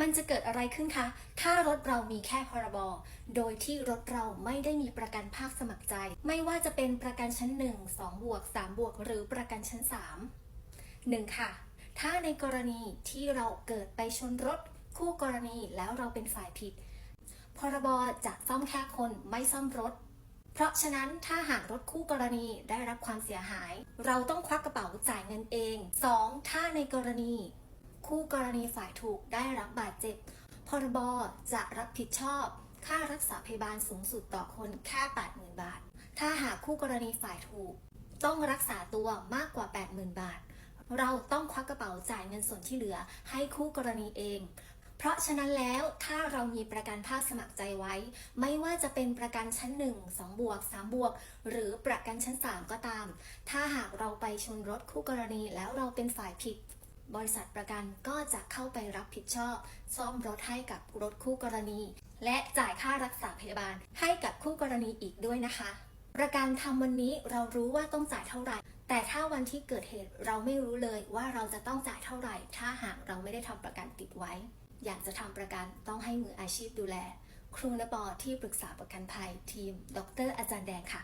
มันจะเกิดอะไรขึ้นคะ ถ้ารถเรามีแค่พรบ โดยที่รถเราไม่ได้มีประกันภาคสมัครใจ ไม่ว่าจะเป็นประกันชั้น 1 2 บวก 3 บวก หรือประกันชั้น 3 1 ค่ะ ถ้าในกรณีที่เราเกิดไปชนรถคู่กรณีแล้วเราเป็นฝ่ายผิด พรบจะซ่อมแค่คนไม่ซ่อมรถ เพราะฉะนั้นถ้าหากรถคู่กรณีได้รับความเสียหาย เราต้องควักกระเป๋าจ่ายเงินเอง 2. ถ้าในกรณี คู่กรณีฝ่ายถูกได้รับบาดเจ็บ พรบจะรับผิดชอบ ค่ารักษาพยาบาลสูงสุดต่อคนแค่80,000 บาท ถ้าหากคู่กรณีฝ่ายถูก ต้องรักษาตัวมากกว่า 80,000 บาท เราต้องควักกระเป๋าจ่ายเงินส่วนที่เหลือให้คู่กรณีเอง เพราะฉะนั้นแล้วถ้าเรามีประกันภาคสมัครใจไว้ ไม่ว่าจะเป็นประกันชั้น 1 2 บวก 3 บวก หรือประกันชั้น 3 ก็ตาม ถ้าหากเราไปชนรถคู่กรณีแล้วเราเป็นฝ่ายผิด บริษัทประกันก็จะเข้าไปรับผิดชอบ ซ่อมรถให้กับรถคู่กรณี และจ่ายค่ารักษาพยาบาลให้กับคู่กรณีอีกด้วยนะคะ ประกันทำวันนี้เรารู้ว่าต้องจ่ายเท่าไหร่ แต่ถ้าวันที่เกิดเหตุเราไม่รู้เลยว่าเราจะต้องจ่ายเท่าไหร่ ถ้าหากเราไม่ได้ทำประกันติดไว้ อยากจะทำประกันต้องให้มืออาชีพดูแล ครูนบอที่ปรึกษาประกันภัยทีม ดร อาจารย์แดงค่ะ